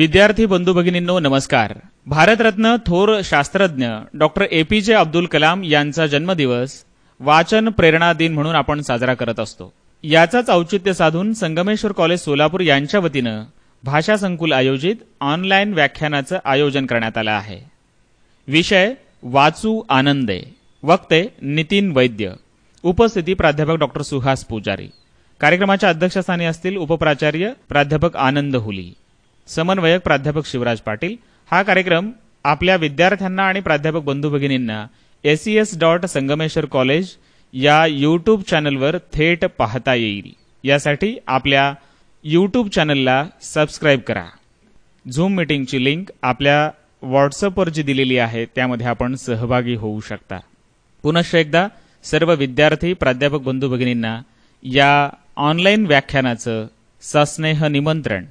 विद्यार्थी बंधू भगिनींनो नमस्कार. भारतरत्न थोर शास्त्रज्ञ डॉक्टर ए पी जे अब्दुल कलाम यांचा जन्मदिवस वाचन प्रेरणा दिन म्हणून आपण साजरा करत असतो. याचाच औचित्य साधून संगमेश्वर कॉलेज सोलापूर यांच्या वतीनं भाषा संकुल आयोजित ऑनलाईन व्याख्यानाचं आयोजन करण्यात आलं आहे. विषय वाचू आनंदे. वक्ते नितीन वैद्य. उपस्थिती प्राध्यापक डॉक्टर सुहास पुजारी. कार्यक्रमाच्या अध्यक्षस्थानी असतील उपप्राचार्य प्राध्यापक आनंद हुली. समन्वयक प्राध्यापक शिवराज पाटील. हा कार्यक्रम आपल्या विद्यार्थ्यांना आणि प्राध्यापक बंधू भगिनींना एस डॉट संगमेश्वर कॉलेज या यूट्यूब चॅनलवर थेट पाहता येईल. यासाठी आपल्या यूट्यूब चॅनलला सबस्क्राईब करा. झूम मीटिंगची लिंक आपल्या व्हॉट्सअपवर जी दिलेली आहे त्यामध्ये आपण सहभागी होऊ शकता. पुनश्च एकदा सर्व विद्यार्थी प्राध्यापक बंधू भगिनींना या ऑनलाईन व्याख्यानाचं सस्नेह निमंत्रण.